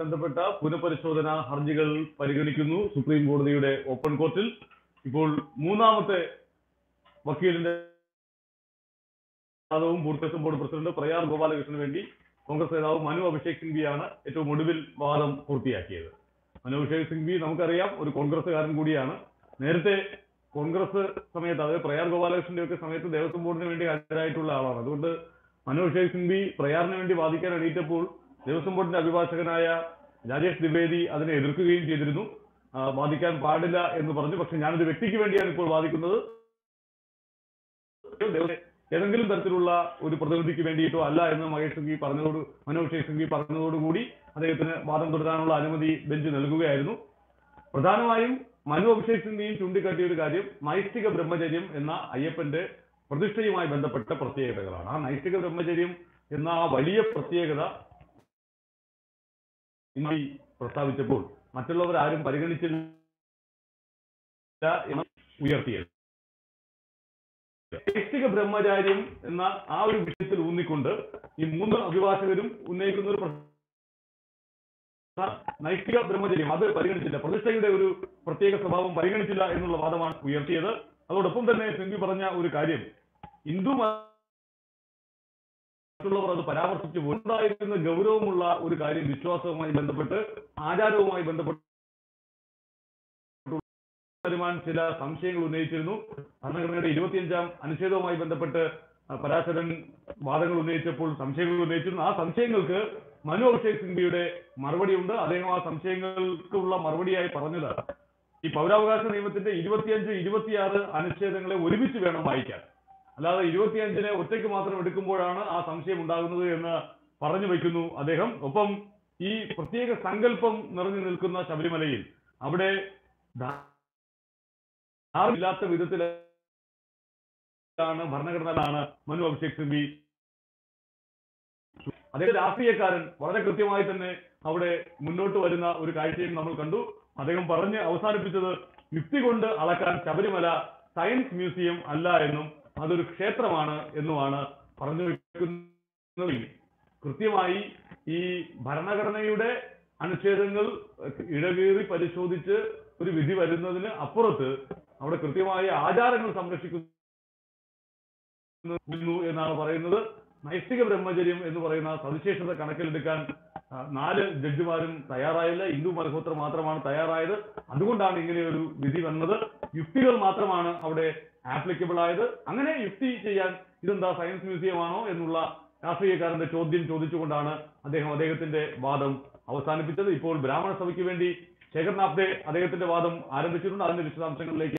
ബന്ധപ്പെട്ട പുനഃപരിശോധന ഹർജികൾ പരിഗണിക്കുന്നു സുപ്രീം കോടതിയുടെ ഓപ്പൺ കോർട്ടിൽ. ഇപ്പോൾ മൂന്നാമത്തെ വക്കീലിന്റെ വാദവും പൂർത്തീകരിച്ച ബോർഡ് പ്രസിഡന്റ് പ്രയാർ ഗോപാലകൃഷ്ണന് വേണ്ടി കോൺഗ്രസ് നേതാവ് മനു അഭിഷേക് സിംഗ്വിയാണ് ഏറ്റവും ഒടുവിൽ വാദം പൂർത്തിയാക്കിയത്. മനു അഭിഷേക് സിംഗ്വി നമുക്കറിയാം ഒരു കോൺഗ്രസ്സുകാരൻ കൂടിയാണ്. നേരത്തെ കോൺഗ്രസ് സമയത്ത് അതായത് പ്രയാർ ഗോപാലകൃഷ്ണന്റെ ഒക്കെ സമയത്ത് ദേവസ്വം ബോർഡിന് വേണ്ടി ഹാജരായിട്ടുള്ള ആളാണ്. അതുകൊണ്ട് മനു അഭിഷേക് സിംഗ്വി പ്രയാറിന് വേണ്ടി വാദിക്കാൻ എണീറ്റപ്പോൾ ദേവസ്വം ബോർഡിന്റെ അഭിഭാഷകനായ രാജേഷ് ദ്വിവേദി അതിനെ എതിർക്കുകയും ചെയ്തിരുന്നു. വാദിക്കാൻ പാടില്ല എന്ന് പറഞ്ഞു. പക്ഷെ ഞാനൊരു വ്യക്തിക്ക് വേണ്ടിയാണ് ഇപ്പോൾ വാദിക്കുന്നത്. ഏതെങ്കിലും തരത്തിലുള്ള ഒരു പ്രതിനിധിക്ക് വേണ്ടിയിട്ടോ അല്ല എന്ന് മഹേഷ് സിംഗി പറഞ്ഞതോട് മനോജ് സിംഗി പറഞ്ഞതോടുകൂടി അദ്ദേഹത്തിന് വാദം തുടരാനുള്ള അനുമതി ബെഞ്ച് നൽകുകയായിരുന്നു. പ്രധാനമായും മനു അഭിഷേക് സിംഗിയും ചൂണ്ടിക്കാട്ടിയ ഒരു കാര്യം നൈഷ്ഠിക ബ്രഹ്മചര്യം എന്ന അയ്യപ്പന്റെ പ്രതിഷ്ഠയുമായി ബന്ധപ്പെട്ട പ്രത്യേകതകളാണ്. ആ നൈഷ്ഠിക ബ്രഹ്മചര്യം എന്ന ആ വലിയ പ്രത്യേകത ഇന്ന് പ്രസ്താവിച്ചപ്പോൾ മറ്റുള്ളവർ ആരും പരിഗണിച്ചില്ല എന്ന് ഉയർത്തിയത്. നൈഷ്ഠിക ബ്രഹ്മചാര്യം എന്ന ആ ഒരു വിഷയത്തിൽ ഊന്നിക്കൊണ്ട് ഈ മൂന്ന് അഭിഭാഷകരും ഉന്നയിക്കുന്ന ഒരു നൈഷ്ഠിക ബ്രഹ്മചര്യം അത് പരിഗണിച്ചില്ല. പ്രതിഷ്ഠയുടെ ഒരു പ്രത്യേക സ്വഭാവം പരിഗണിച്ചില്ല എന്നുള്ള വാദമാണ് ഉയർത്തിയത്. അതോടൊപ്പം തന്നെ സിംഗി പറഞ്ഞ ഒരു കാര്യം ഹിന്ദു മറ്റുള്ളവർ അത് പരാമർശിച്ചു. ഉണ്ടായിരുന്ന ഗൗരവമുള്ള ഒരു കാര്യം വിശ്വാസവുമായി ബന്ധപ്പെട്ട് ആചാരവുമായി ബന്ധപ്പെട്ട് ചില സംശയങ്ങൾ ഉന്നയിച്ചിരുന്നു. ഭരണഘടനയുടെ ഇരുപത്തിയഞ്ചാം അനുച്ഛേദവുമായി ബന്ധപ്പെട്ട് പരാശരൻ വാദങ്ങൾ ഉന്നയിച്ചപ്പോൾ സംശയങ്ങൾ ഉന്നയിച്ചിരുന്നു. ആ സംശയങ്ങൾക്ക് മനു അഭിഷേക് സിംഗ്വിയുടെ മറുപടിയുണ്ട്. അദ്ദേഹം ആ സംശയങ്ങൾക്കുള്ള മറുപടിയായി പറഞ്ഞത് ഈ പൗരാവകാശ നിയമത്തിന്റെ ഇരുപത്തിയഞ്ച് ഇരുപത്തിയാറ് അനുച്ഛേദങ്ങളെ ഒരുമിച്ച് വേണം വായിക്കാൻ. അല്ലാതെ ഇരുപത്തിയഞ്ചിനെ ഒറ്റയ്ക്ക് മാത്രം എടുക്കുമ്പോഴാണ് ആ സംശയം ഉണ്ടാകുന്നത് എന്ന് പറഞ്ഞു വയ്ക്കുന്നു അദ്ദേഹം. ഒപ്പം ഈ പ്രത്യേക സങ്കല്പം നിറഞ്ഞു നിൽക്കുന്ന ശബരിമലയിൽ അവിടെ ഇല്ലാത്ത വിധത്തിലാണ് ഭരണഘടനയിലാണ് മനു അഭിഷേക് സിംബി അദ്ദേഹം രാഷ്ട്രീയക്കാരൻ വളരെ കൃത്യമായി തന്നെ അവിടെ മുന്നോട്ട് വരുന്ന ഒരു കാഴ്ചയും നമ്മൾ കണ്ടു. അദ്ദേഹം പറഞ്ഞ് അവസാനിപ്പിച്ചത് യുക്തി കൊണ്ട് അളക്കാൻ ശബരിമല സയൻസ് മ്യൂസിയം അല്ല എന്നും അതൊരു ക്ഷേത്രമാണ് എന്നുമാണ് പറഞ്ഞു വെക്കുന്നത് കൃത്യമായി ഈ ഭരണഘടനയുടെ അനുച്ഛേദങ്ങൾ ഇടകീറി പരിശോധിച്ച് ഒരു വിധി വരുന്നതിന് അപ്പുറത്ത് അവിടെ കൃത്യമായ ആചാരങ്ങൾ സംരക്ഷിക്കുന്നു എന്നാണ് പറയുന്നത്. നൈഷ്ഠിക ബ്രഹ്മചര്യം എന്ന് പറയുന്ന സവിശേഷത കണക്കിലെടുക്കാൻ നാല് ജഡ്ജിമാരും തയ്യാറായില്ല. ഹിന്ദു മൽഹോത്ര മാത്രമാണ് തയ്യാറായത്. അതുകൊണ്ടാണ് ഇങ്ങനെ ഒരു വിധി വന്നത്. യുക്തികൾ മാത്രമാണ് അവിടെ ആപ്ലിക്കബിൾ ആയത്. അങ്ങനെ യുക്തി ചെയ്യാൻ ഇതെന്താ സയൻസ് മ്യൂസിയം ആണോ എന്നുള്ള രാഷ്ട്രീയക്കാരന്റെ ചോദ്യം ചോദിച്ചുകൊണ്ടാണ് അദ്ദേഹം അദ്ദേഹത്തിന്റെ വാദം അവസാനിപ്പിച്ചത്. ഇപ്പോൾ ബ്രാഹ്മണ സഭയ്ക്ക് വേണ്ടി ശേഖർ അദ്ദേഹത്തിന്റെ വാദം ആരംഭിച്ചിട്ടുണ്ട്. അതിന്റെ വിശദാംശങ്ങളിലേക്ക്